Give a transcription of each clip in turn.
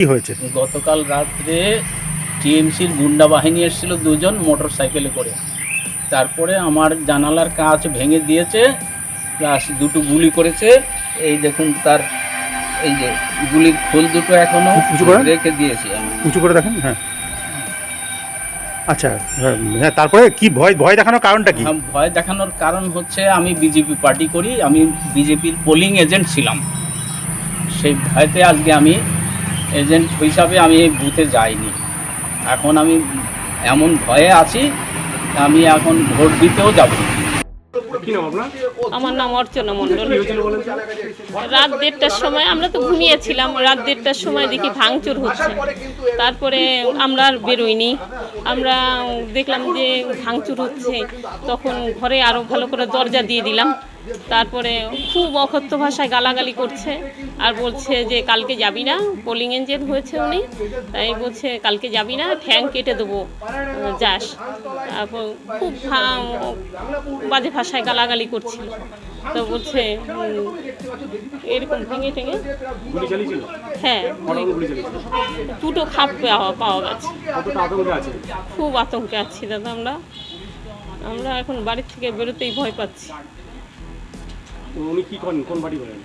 কি হয়েছে? গতকাল রাত্রে টিএমসির গুন্ডা বাহিনী এসেছিল দুজন মোটর সাইকেলে করে। তারপরে আমার জানালার কাঁচ ভেঙে দিয়েছে প্লাস দুটো গুলি করেছে। এই দেখুন তার এই যে গুলির খোল দুটো এখনও উঁচু করেন? রেখে দিয়েছি আমি। উঁচু করে দেখেন হ্যাঁ। আচ্ছা হ্যাঁ, হ্যাঁ তারপরে কি ভয় ভয় দেখানোর কারণটা কি? ভয় দেখানোর কারণ হচ্ছে আমি বিজেপি পার্টি করি আমি বিজেপির পোলিং এজেন্ট ছিলাম। সেই ভয়তে আজকে আমি এজেন্ট হিসাবে আমি এই বুথে যাইনি। এখন আমি এমন ভয়ে আছি আমি এখন ভোট দিতেও যাব আমার নাম অর্চনা মণ্ডল। রাত দেড়টার সময় আমরা তো ঘুমিয়েছিলাম রাত দেড়টার সময় দেখি ভাঙচুর হচ্ছে। তারপরে আমরা আর বেরোইনি। আমরা দেখলাম যে ভাঙচুর হচ্ছে তখন ঘরে আরও ভালো করে দরজা দিয়ে দিলাম। তারপরে খুব অকথ্য ভাষায় গালাগালি করছে আর বলছে যে কালকে যাবি না পোলিং এজেন্ট হয়েছে উনি তাই বলছে কালকে যাবি না ঠ্যাং কেটে দেবো যাস। তারপর খুব বাজে ভাষায় গালাগালি করছিল। তো বলছে এরকম ভেঙে টেঙে হ্যাঁ দুটো খাপ পাওয়া পাওয়া গেছে। খুব আতঙ্কে আছি দাদা আমরা। আমরা এখন বাড়ির থেকে বেরোতেই ভয় পাচ্ছি। উনি কি করেন? কোন পার্টি করেন?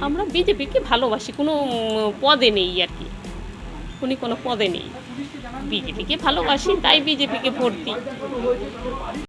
আমরা বিজেপিকে ভালোবাসি, কোনো পদে নেই আর কি। উনি কোনো পদে নেই। বিজেপিকে ভালোবাসি, তাই বিজেপিকে ভোট দিই।